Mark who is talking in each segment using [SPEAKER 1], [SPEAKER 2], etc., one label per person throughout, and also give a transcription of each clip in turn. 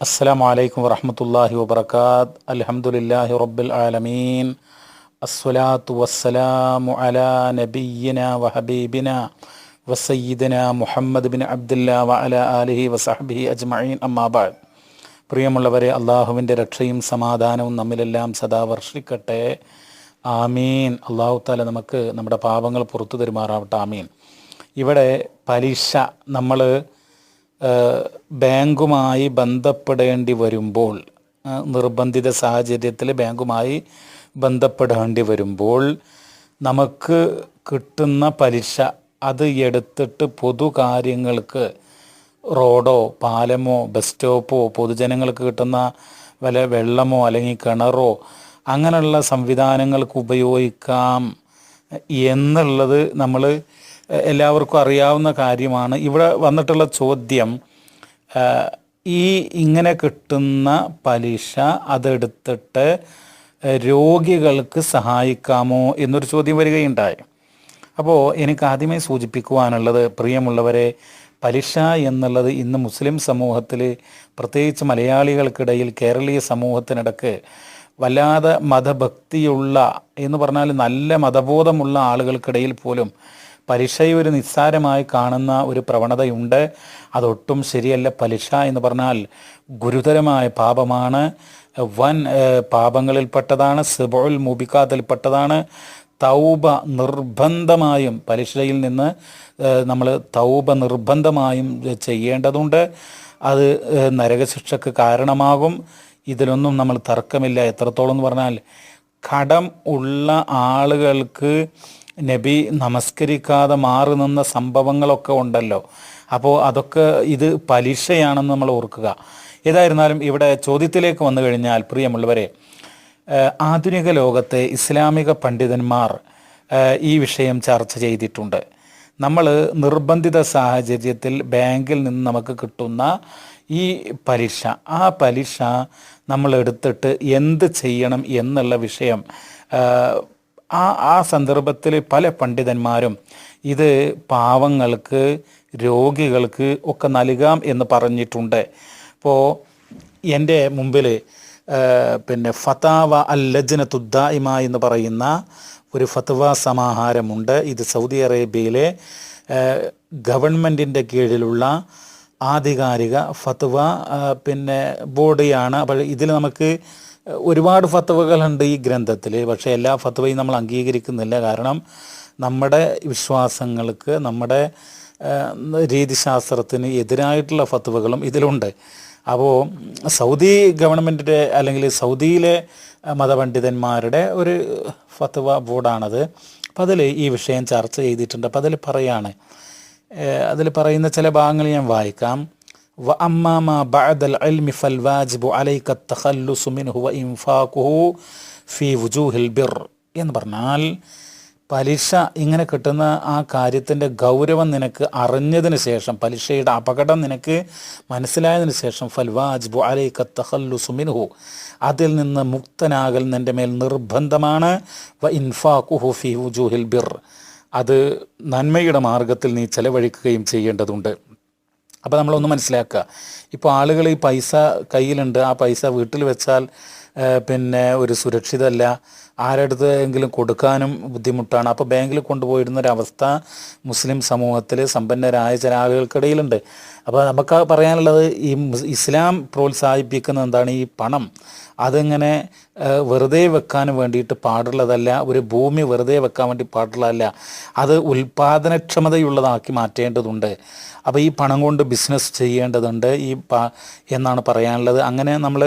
[SPEAKER 1] അസ്സാം വലൈക്കും വറഹമത്തല്ലാഹി വബർക്കാത്ത് അലഹമുല്ലാഹി റബ്ബുൽ ആലമീൻ. അസ്വലാത്തു വസ്സലാമു അല നബീന വഹബീബിന വസയ്യിദന മുഹമ്മദ് ബിൻ അബ്ദുല്ല വ അല അലിഹി വസഹബിഹി അജ്മഈൻ. അമ്മാബാദ് പ്രിയമുള്ളവരെ അള്ളാഹുവിന്റെ രക്ഷയും സമാധാനവും നമ്മിലെല്ലാം സദാ വർഷിക്കട്ടെ. ആമീൻ. അള്ളാഹു താല നമുക്ക് നമ്മുടെ പാപങ്ങൾ പുറത്തു തരുമാറാവട്ടെ. ആമീൻ. ഇവിടെ പലിശ നമ്മൾ ബാങ്കുമായി ബന്ധപ്പെടേണ്ടി വരുമ്പോൾ നിർബന്ധിത സാഹചര്യത്തിൽ ബാങ്കുമായി ബന്ധപ്പെടേണ്ടി വരുമ്പോൾ നമുക്ക് കിട്ടുന്ന പലിശ അത് എടുത്തിട്ട് പൊതുകാര്യങ്ങൾക്ക് റോഡോ പാലമോ ബസ് സ്റ്റോപ്പോ പൊതുജനങ്ങൾക്ക് കിട്ടുന്ന വല്ല വെള്ളമോ അല്ലെങ്കിൽ കിണറോ അങ്ങനെയുള്ള സംവിധാനങ്ങൾക്ക് ഉപയോഗിക്കാം എന്നുള്ളത് നമ്മൾ എല്ലാവർക്കും അറിയാവുന്ന കാര്യമാണ്. ഇവിടെ വന്നിട്ടുള്ള ചോദ്യം ഈ ഇങ്ങനെ കിട്ടുന്ന പലിശ അതെടുത്തിട്ട് രോഗികൾക്ക് സഹായിക്കാമോ എന്നൊരു ചോദ്യം വരികയുണ്ടായി. അപ്പോൾ എനിക്ക് ആദ്യമേ സൂചിപ്പിക്കുവാനുള്ളത് പ്രിയമുള്ളവരെ പലിശ എന്നുള്ളത് ഇന്ന് മുസ്ലിം സമൂഹത്തിൽ പ്രത്യേകിച്ച് മലയാളികൾക്കിടയിൽ കേരളീയ സമൂഹത്തിനിടക്ക് വല്ലാതെ മതഭക്തിയുള്ള എന്ന് പറഞ്ഞാൽ നല്ല മതബോധമുള്ള ആളുകൾക്കിടയിൽ പോലും പലിശയെ ഒരു നിസ്സാരമായി കാണുന്ന ഒരു പ്രവണതയുണ്ട്. അതൊട്ടും ശരിയല്ല. പലിശ എന്ന് പറഞ്ഞാൽ ഗുരുതരമായ പാപമാണ്. വൻ പാപങ്ങളിൽപ്പെട്ടതാണ്. സിബോൽ മുബിക്കാത്തിൽപ്പെട്ടതാണ് തൗബ നിർബന്ധമായും പലിശയിൽ നിന്ന് നമ്മൾ തൗബ നിർബന്ധമായും ചെയ്യേണ്ടതുണ്ട്. അത് നരകശിക്ഷക്ക് കാരണമാകും. ഇതിലൊന്നും നമ്മൾ തർക്കമില്ല. എത്രത്തോളം എന്ന് പറഞ്ഞാൽ കടം ഉള്ള ആളുകൾക്ക് നബി നമസ്കരിക്കാതെ മാറി നിന്ന സംഭവങ്ങളൊക്കെ ഉണ്ടല്ലോ. അപ്പോൾ അതൊക്കെ ഇത് പലിശയാണെന്ന് നമ്മൾ ഓർക്കുക. ഏതായിരുന്നാലും ഇവിടെ ചോദ്യത്തിലേക്ക് വന്നു കഴിഞ്ഞാൽ പ്രിയമുള്ളവരെ ആധുനിക ലോകത്തെ ഇസ്ലാമിക പണ്ഡിതന്മാർ ഈ വിഷയം ചർച്ച ചെയ്തിട്ടുണ്ട്. നമ്മൾ നിർബന്ധിത സാഹചര്യത്തിൽ ബാങ്കിൽ നിന്ന് നമുക്ക് കിട്ടുന്ന ഈ പലിശ ആ പലിശ നമ്മൾ എടുത്തിട്ട് എന്ത് ചെയ്യണം എന്നുള്ള വിഷയം ആ ആ സന്ദർഭത്തിൽ പല പണ്ഡിതന്മാരും ഇത് പാവങ്ങൾക്ക് രോഗികൾക്ക് ഒക്കെ നൽകാം എന്ന് പറഞ്ഞിട്ടുണ്ട്. അപ്പോൾ എന്റെ മുമ്പിൽ പിന്നെ ഫതാവ അൽ ലജ്നത്തുദ്ദായിമ എന്ന് പറയുന്ന ഒരു ഫത്വ സമാഹാരമുണ്ട്. ഇത് സൗദി അറേബ്യയിലെ ഗവൺമെന്റിന്റെ കീഴിലുള്ള ആധികാരിക ഫത്വ പിന്നെ ബോഡിയാണ്. അപ്പോൾ ഇതിൽ നമുക്ക് ഒരുപാട് ഫത്വകളുണ്ട് ഈ ഗ്രന്ഥത്തിൽ. പക്ഷേ എല്ലാ ഫത്വയും നമ്മൾ അംഗീകരിക്കുന്നില്ല. കാരണം നമ്മുടെ വിശ്വാസങ്ങൾക്ക് നമ്മുടെ രീതിശാസ്ത്രത്തിന് എതിരായിട്ടുള്ള ഫത്വകളും ഇതിലുണ്ട്. അപ്പോൾ സൗദി ഗവൺമെന്റിന്റെ അല്ലെങ്കിൽ സൗദിയിലെ മതപണ്ഡിതന്മാരുടെ ഒരു ഫത്വ ബോർഡാണത്. അപ്പം അതിൽ ഈ വിഷയം ചർച്ച ചെയ്തിട്ടുണ്ട്. അപ്പം അതിൽ പറയാണ് അതിൽ പറയുന്ന ചില ഭാഗങ്ങൾ ഞാൻ വായിക്കാം. വ അമ്മാമ ബഅദൽ ഇൽമി ഫൽ വാജിബു അലൈക്കത്ത് ഹല്ലുസുമിൻ വ ഇൻഫാഖുഹു ഫി വുജൂഹിൽ ബിർ എന്ന് പറഞ്ഞാൽ പലിശ ഇങ്ങനെ കിട്ടുന്ന ആ കാര്യത്തിന്റെ ഗൗരവം നിനക്ക് അറിഞ്ഞതിന് ശേഷം പലിശയുടെ അപകടം നിനക്ക് മനസ്സിലായതിനു ശേഷം ഫൽവാജ്ബു അലൈക തഖല്ലുസു മിൻഹു അതിൽ നിന്ന് മുക്തനാകൽ നിന്റെ മേൽ നിർബന്ധമാണ്. വ ഇൻഫാഖുഹു ഫി വുജൂഹിൽ ബിർ. അത് നന്മയുടെ മാർഗത്തിൽ നീ ചെലവഴിക്കുകയും ചെയ്യേണ്ടതുണ്ട്. അപ്പോൾ നമ്മളൊന്ന് മനസ്സിലാക്കുക. ഇപ്പോൾ ആളുകൾ ഈ പൈസ കയ്യിലുണ്ട്. ആ പൈസ വീട്ടിൽ വെച്ചാൽ പിന്നെ ഒരു സുരക്ഷിതമല്ല ആരടുത്തെങ്കിലും കൊടുക്കാനും ബുദ്ധിമുട്ടാണ്. അപ്പോൾ ബാങ്കിൽ കൊണ്ടുപോയിരുന്ന ഒരവസ്ഥ മുസ്ലിം സമൂഹത്തിൽ സമ്പന്നരായ ചില ആളുകൾക്കിടയിലുണ്ട് അപ്പോൾ നമുക്ക് പറയാനുള്ളത് ഈ ഇസ്ലാം പ്രോത്സാഹിപ്പിക്കുന്ന എന്താണ്? ഈ പണം. അതിങ്ങനെ വെറുതെ വെക്കാൻ വേണ്ടിയിട്ട് പാടുള്ളതല്ല ഒരു ഭൂമി വെറുതെ വെക്കാൻ വേണ്ടി പാടുള്ളതല്ല അത് ഉൽപാദനക്ഷമതയുള്ളതാക്കി മാറ്റേണ്ടതുണ്ട്. അപ്പോൾ ഈ പണം കൊണ്ട് ബിസിനസ് ചെയ്യേണ്ടതുണ്ട് ഈ എന്നാണ് പറയാനുള്ളത്. അങ്ങനെ നമ്മൾ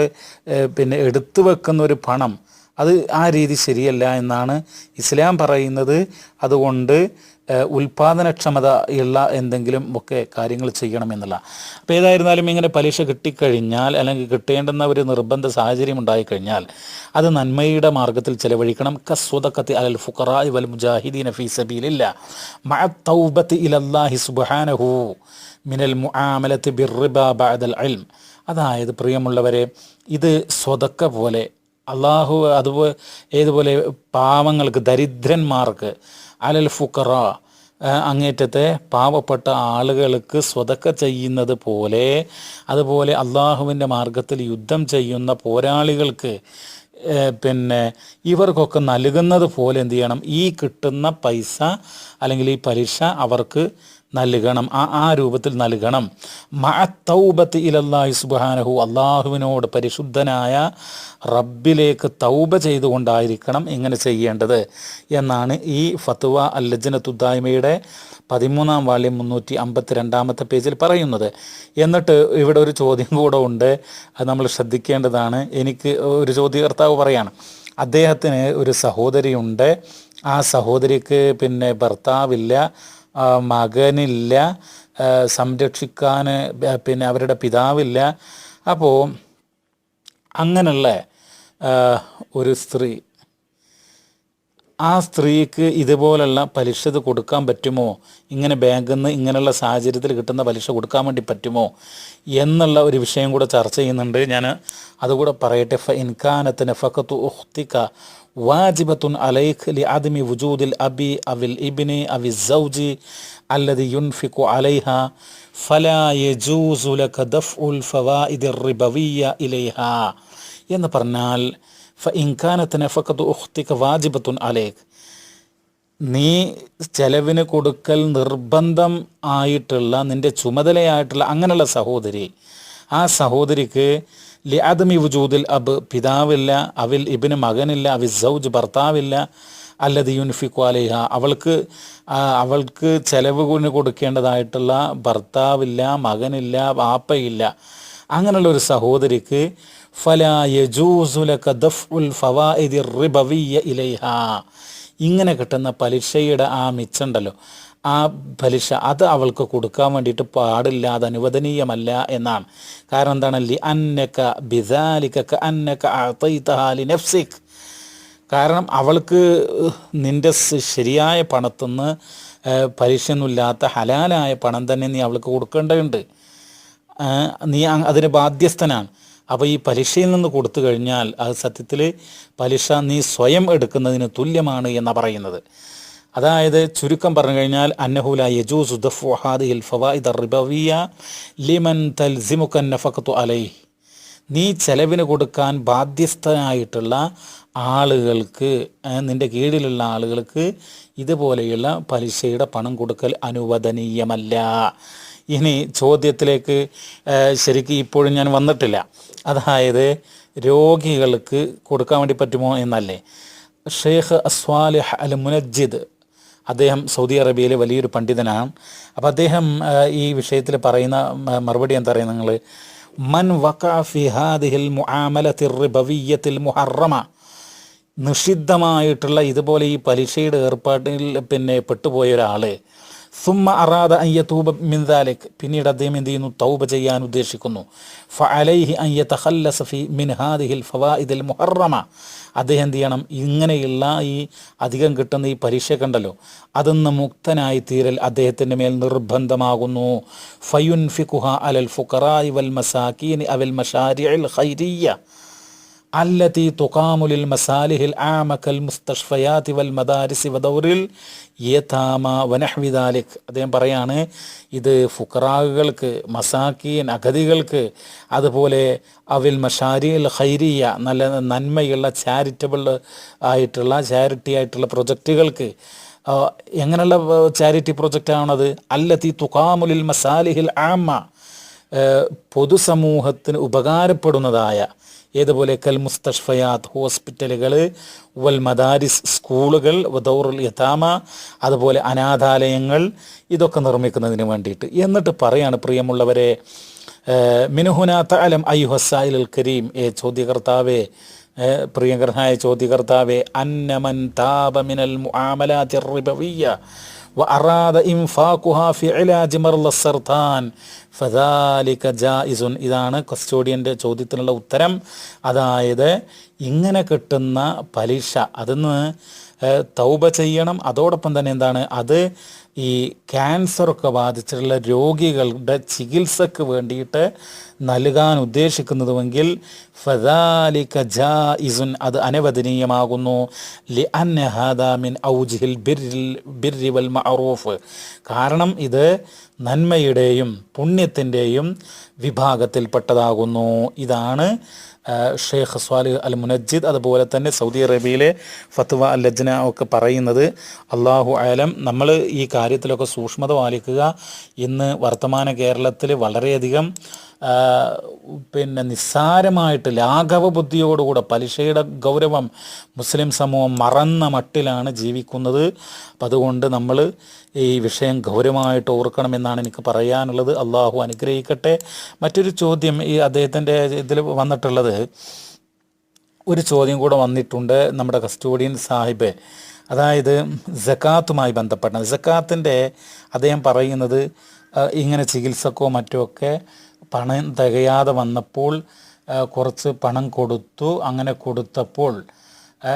[SPEAKER 1] പിന്നെ എടുത്തു വെക്കുന്ന ഒരു പണം അത് ആ രീതി ശരിയല്ല എന്നാണ് ഇസ്ലാം പറയുന്നത്. അതുകൊണ്ട് ഉൽപാദനക്ഷമത ഉള്ള എന്തെങ്കിലും ഒക്കെ കാര്യങ്ങൾ ചെയ്യണമെന്നുള്ള അപ്പോൾ ഏതായിരുന്നാലും ഇങ്ങനെ പലിശ കിട്ടിക്കഴിഞ്ഞാൽ അല്ലെങ്കിൽ കിട്ടേണ്ടുന്ന ഒരു നിർബന്ധ സാഹചര്യം ഉണ്ടായിക്കഴിഞ്ഞാൽ അത് നന്മയുടെ മാർഗത്തിൽ ചെലവഴിക്കണം. കസ്വതക്കത്തി അലൽ ഫുഖറായി വൽ മുജാഹിദീൻ ഫീ സബീലില്ല. മഅ ഇലല്ലാഹി സുബ്ഹാനഹു മിനൽ മുആമലത്തി ബിർറിബ ബഅദൽ ഇൽം അതായത് പ്രിയമുള്ളവരെ ഇത് സ്വതക്ക പോലെ അള്ളാഹു അതുപോലെ ഏതുപോലെ പാവങ്ങൾക്ക് ദരിദ്രന്മാർക്ക് അലൽ ഫുക്കറ അങ്ങേറ്റത്തെ പാവപ്പെട്ട ആളുകൾക്ക് സ്വതക്ക ചെയ്യുന്നത് പോലെ അതുപോലെ അള്ളാഹുവിന്റെ മാർഗത്തിൽ യുദ്ധം ചെയ്യുന്ന പോരാളികൾക്ക് പിന്നെ ഇവർക്കൊക്കെ നൽകുന്നത് പോലെ എന്ത് ചെയ്യണം? ഈ കിട്ടുന്ന പൈസ അല്ലെങ്കിൽ ഈ പലിശ അവർക്ക് നൽകണം. ആ ആ രൂപത്തിൽ നൽകണം. മഅത്തൗബത്ത് ഇലല്ലാഹി സുബ്ഹാനഹു. അള്ളാഹുവിനോട് പരിശുദ്ധനായ റബ്ബിലേക്ക് തൗബ ചെയ്തുകൊണ്ടായിരിക്കണം ഇങ്ങനെ ചെയ്യേണ്ടത് എന്നാണ് ഈ ഫത്വ അല്ലജനത്തുദ്ദായ്മയുടെ പതിമൂന്നാം വാള്യം മുന്നൂറ്റി അമ്പത്തി രണ്ടാമത്തെ പേജിൽ പറയുന്നത്. എന്നിട്ട് ഇവിടെ ഒരു ചോദ്യം കൂടെ ഉണ്ട്. അത് നമ്മൾ ശ്രദ്ധിക്കേണ്ടതാണ്. എനിക്ക് ഒരു ചോദ്യകർത്താവ് പറയാണ്. അദ്ദേഹത്തിന് ഒരു സഹോദരിയുണ്ട്. ആ സഹോദരിക്ക് പിന്നെ ഭർത്താവില്ല. മകനില്ല സംരക്ഷിക്കാൻ പിന്നെ അവരുടെ പിതാവില്ല. അപ്പോൾ അങ്ങനെയുള്ള ഒരു സ്ത്രീ ആ സ്ത്രീക്ക് ഇതുപോലുള്ള പലിശ ഇത് കൊടുക്കാൻ പറ്റുമോ? ഇങ്ങനെ ബാങ്കിൽ നിന്ന് ഇങ്ങനെയുള്ള സാഹചര്യത്തിൽ കിട്ടുന്ന പലിശ കൊടുക്കാൻ വേണ്ടി പറ്റുമോ? എന്നുള്ള ഒരു വിഷയം കൂടെ ചർച്ച ചെയ്യുന്നുണ്ട്. ഞാൻ അതുകൂടെ പറയട്ടെ. ഫ ഇൻകാനത്തിന് ഫക്കത്തു ഉഹ്തിക്ക വാജിബത്തുൻ അലൈഖ് ലി ആദമി വുജൂദിൽ അബി അവിൽ ഇബിനി അവി സൗജി അല്ലതി യുൻഫിക്കു അലൈഹ ഫലാ യജൂസു ലക ദഫ്ഉൽ ഇതിർ റിബവിയ ഇലൈഹ എന്ന് പറഞ്ഞാൽ ഫ ഇൻകാനത്ത് നഫക്കത്ത് ഉഖ്തിക വാജിബത്തുൻ അലേഖ് നീ ചെലവിന് കൊടുക്കൽ നിർബന്ധം ആയിട്ടുള്ള നിന്റെ ചുമതലയായിട്ടുള്ള അങ്ങനെയുള്ള സഹോദരി ആ സഹോദരിക്ക് ലി അദമി വുജൂദിൽ അബ് പിതാവില്ല അവിൽ ഇബിന് മകനില്ല അവി സൗജ് ഭർത്താവില്ല അല്ലത് യുനിഫിക്കു അലിഹ. അവൾക്ക് അവൾക്ക് ചെലവിന് കൊടുക്കേണ്ടതായിട്ടുള്ള ഭർത്താവില്ല മകനില്ല വാപ്പയില്ല. അങ്ങനെയുള്ള ഒരു സഹോദരിക്ക് ഇങ്ങനെ കിട്ടുന്ന പലിശയുടെ ആ മിച്ചുണ്ടല്ലോ. ആ പലിശ അത് അവൾക്ക് കൊടുക്കാൻ വേണ്ടിയിട്ട് പാടില്ല അത് അനുവദനീയമല്ല എന്നാണ്. കാരണം എന്താണ്? ലി അന്നക്ക ബിദാലിക്ക അന്നക്ക ലിനഫ്സിക് കാരണം അവൾക്ക് നിന്റെ ശരിയായ പണത്തുനിന്ന് പലിശയൊന്നുമില്ലാത്ത ഹലാലായ പണം തന്നെ നീ അവൾക്ക് കൊടുക്കേണ്ടതുണ്ട്. നീ അതിന് ബാധ്യസ്ഥനാണ്. അപ്പോൾ ഈ പലിശയിൽ നിന്ന് കൊടുത്തു കഴിഞ്ഞാൽ അത് സത്യത്തിൽ പലിശ നീ സ്വയം എടുക്കുന്നതിന് തുല്യമാണ് എന്നാണ് പറയുന്നത്. അതായത് ചുരുക്കം പറഞ്ഞു കഴിഞ്ഞാൽ അന്നഹുല യജൂസ് ദഫ്ഉ ഹാദിഹിൽ ഫവായിദ റിബവിയ ലിമൻ തൽസിമുക്കൻ നഫഖത്തു അലൈ നീ ചെലവിന് കൊടുക്കാൻ ബാധ്യസ്ഥനായിട്ടുള്ള ആളുകൾക്ക് നിന്റെ കീഴിലുള്ള ആളുകൾക്ക് ഇതുപോലെയുള്ള പലിശയുടെ പണം കൊടുക്കൽ അനുവദനീയമല്ല. ഇനി ചോദ്യത്തിലേക്ക് ശരിക്കും ഇപ്പോഴും ഞാൻ വന്നിട്ടില്ല. അതായത് രോഗികൾക്ക് കൊടുക്കാൻ വേണ്ടി പറ്റുമോ എന്നല്ലേ. ഷെയ്ഖ് അസ്വാലിഹ് അൽ മുനജിദ് അദ്ദേഹം സൗദി അറേബ്യയിലെ വലിയൊരു പണ്ഡിതനാണ്. അപ്പോൾ അദ്ദേഹം ഈ വിഷയത്തിൽ പറയുന്ന മറുപടി എന്താ പറയുക നിങ്ങൾ മൻ വഖഅ ഫി ഹാദിഹിൽ മുആമലത്തിർ റിബവിയ്യത്തിൽ മുഹറമ. നിഷിദ്ധമായിട്ടുള്ള ഇതുപോലെ ഈ പലിശയുടെ ഏർപ്പാട്ടിൽ പിന്നെ പെട്ടുപോയ ഒരാൾ സുമ്മ അറാദ അയ്യത്തൂബ മിൻദാലിക് പിന്നീട് അദ്ദേഹം എന്ത് ചെയ്യുന്നു? തൗബ ചെയ്യാൻ ഉദ്ദേശിക്കുന്നു. ഫ അലൈഹി അയ്യ തഖല്ലസ ഫി മിൻ ഹാദിഹിൽ ഫവായിദിൽ മുഹറമ. അദ്ദേഹം എന്ത് ചെയ്യണം? ഇങ്ങനെയുള്ള ഈ അധികം കിട്ടുന്ന ഈ പരീക്ഷ കണ്ടല്ലോ? അതൊന്ന് മുക്തനായി തീരൽ അദ്ദേഹത്തിന്റെ മേൽ നിർബന്ധമാകുന്നു. ഫയുൻ ഫിഖുഹ അലൽ ഫുഖറായി വൽ മസാക്കീൻ അവൽ മഷാരിഅൽ ഖൈരിയ്യ. അല്ലത്തി തുക്കാമുലിൽ മസാലിഹിൽ ആമക്കൽ മുസ്തഷ്ഫയാതി വൽ മദാരിസി വദൗറിൽ യഥാമ വനഹ്വിദാലിക് അദ്ദേഹം പറയാണ് ഇത് ഫുക്രാഹുകൾക്ക് മസാക്കീൻ അഗതികൾക്ക് അതുപോലെ അവിൽ മഷാരിയിൽ ഹൈരിയ നല്ല നന്മയുള്ള ചാരിറ്റബിൾ ആയിട്ടുള്ള ചാരിറ്റി ആയിട്ടുള്ള പ്രൊജക്റ്റുകൾക്ക്. എങ്ങനെയുള്ള ചാരിറ്റി പ്രൊജക്റ്റാണത്? അല്ലത്തി തുക്കാമുലിൽ മസാലിഹിൽ ആമ പൊതുസമൂഹത്തിന് ഉപകാരപ്പെടുന്നതായ ഏതുപോലെ കൽ മുസ്തഷ്ഫയാത്ത് ഹോസ്പിറ്റലുകൾ വൽ മദാരിസ് സ്കൂളുകൾ വദൗറുൽ യഥാമ അതുപോലെ അനാഥാലയങ്ങൾ ഇതൊക്കെ നിർമ്മിക്കുന്നതിന് വേണ്ടിയിട്ട്. എന്നിട്ട് പറയാണ് പ്രിയമുള്ളവരെ മിനുഹുന തഅലം അയ്യുഹസായിൽ കരീം. ഏ ചോദ്യകർത്താവേ പ്രിയങ്കരനായ ചോദ്യകർത്താവേ അന്നമൻ താപമിനൽ മിനൽ മുആമലാത്തി റിബവിയ്യ وأراد إنفاقها في علاج مرض السرطان فذلك جائز ഇതാണ് കസ്റ്റോഡിയൻ്റെ ചോദ്യത്തിനുള്ള ഉത്തരം അതായത് ഇങ്ങനെ കിട്ടുന്ന പലിശ അതിന്ന് ഏഹ്, തൗബ ചെയ്യണം. അതോടൊപ്പം തന്നെ എന്താണ്? അത് ഈ ക്യാൻസറൊക്കെ ബാധിച്ചിട്ടുള്ള രോഗികളുടെ ചികിത്സക്ക് വേണ്ടിയിട്ട് നൽകാൻ ഉദ്ദേശിക്കുന്നതുമെങ്കിൽ ഫദാലിക ജാഇസുൻ അത് അനവദനീയമാകുന്നു. ലി അന്ന ഹാദാ മിൻ ഔജിഹിൽ ബിർരിൽ ബിർരി വൽ മഅറൂഫ്. കാരണം ഇത് നന്മയുടെയും പുണ്യത്തിന്റെയും വിഭാഗത്തിൽപ്പെട്ടതാകുന്നു. ഇതാണ് ഷെയ്ഖ് സ്വാലിഹ് അൽ മുനജിദ് അതുപോലെ തന്നെ സൗദി അറേബ്യയിലെ ഫത്വ അൽ ലജ്ന ഒക്കെ പറയുന്നത് അള്ളാഹു ആലം നമ്മൾ ഈ കാര്യത്തിലൊക്കെ സൂക്ഷ്മത പാലിക്കുക. ഇന്ന് വർത്തമാന കേരളത്തിൽ വളരെയധികം പിന്നെ നിസ്സാരമായിട്ട് ലാഘവ ബുദ്ധിയോടുകൂടെ പലിശയുടെ ഗൗരവം മുസ്ലിം സമൂഹം മറന്ന മട്ടിലാണ് ജീവിക്കുന്നത്. അപ്പം അതുകൊണ്ട് നമ്മൾ ഈ വിഷയം ഗൗരവമായിട്ട് ഓർക്കണമെന്നാണ് എനിക്ക് പറയാനുള്ളത്. അള്ളാഹു അനുഗ്രഹിക്കട്ടെ. മറ്റൊരു ചോദ്യം ഈ അദ്ദേഹത്തിന്റെ ഇതിൽ വന്നിട്ടുള്ളത്. ഒരു ചോദ്യം കൂടെ വന്നിട്ടുണ്ട് നമ്മുടെ കസ്റ്റോഡിയൻ സാഹിബ്. അതായത് ജക്കാത്തുമായി ബന്ധപ്പെട്ട ജക്കാത്തിന്റെ അദ്ദേഹം പറയുന്നത് ഇങ്ങനെ ചികിത്സക്കോ മറ്റോ ഒക്കെ പണം തികയാതെ വന്നപ്പോൾ കുറച്ച് പണം കൊടുത്തു. അങ്ങനെ കൊടുത്തപ്പോൾ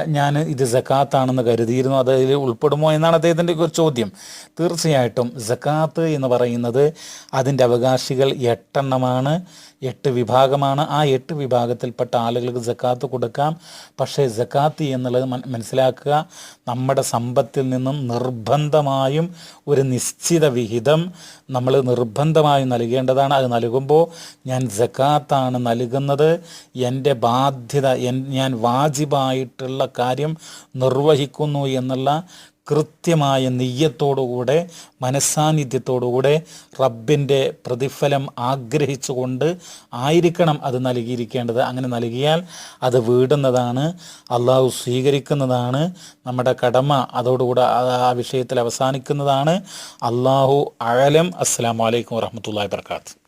[SPEAKER 1] ഞാൻ ഇത് ജക്കാത്താണെന്ന് കരുതിയിരുന്നു. അത് ഇതിൽ ഉൾപ്പെടുമോ എന്നാണ് അദ്ദേഹത്തിന്റെ ഒരു ചോദ്യം. തീർച്ചയായിട്ടും ജക്കാത്ത് എന്ന് പറയുന്നത് അതിന്റെ അവകാശികൾ എട്ടെണ്ണമാണ് എട്ട് വിഭാഗമാണ്. ആ എട്ട് വിഭാഗത്തിൽപ്പെട്ട ആളുകൾക്ക് ജക്കാത്ത് കൊടുക്കാം. പക്ഷേ ജക്കാത്ത് എന്നുള്ളത് മനസ്സിലാക്കുക നമ്മുടെ സമ്പത്തിൽ നിന്നും നിർബന്ധമായും ഒരു നിശ്ചിത വിഹിതം നമ്മൾ നിർബന്ധമായും നൽകേണ്ടതാണ്. അത് നൽകുമ്പോൾ ഞാൻ ജക്കാത്താണ് നൽകുന്നത് എന്റെ ബാധ്യത ഞാൻ വാജിബായിട്ടുള്ള കാര്യം നിർവഹിക്കുന്നു എന്നുള്ള കൃത്യമായ നെയ്യത്തോടുകൂടെ മനസ്സാന്നിധ്യത്തോടുകൂടെ റബ്ബിന്റെ പ്രതിഫലം ആഗ്രഹിച്ചുകൊണ്ട് ആയിരിക്കണം അത് നൽകിയിരിക്കേണ്ടത്. അങ്ങനെ നൽകിയാൽ അത് വീടുന്നതാണ് അള്ളാഹു സ്വീകരിക്കുന്നതാണ് നമ്മുടെ കടമ അതോടുകൂടെ ആ- വിഷയത്തിൽ അവസാനിക്കുന്നതാണ്. അള്ളാഹു അഴലം അസ്സാം വലൈക്കും വാഹമത്തല്ലാ വർക്കാത്ത്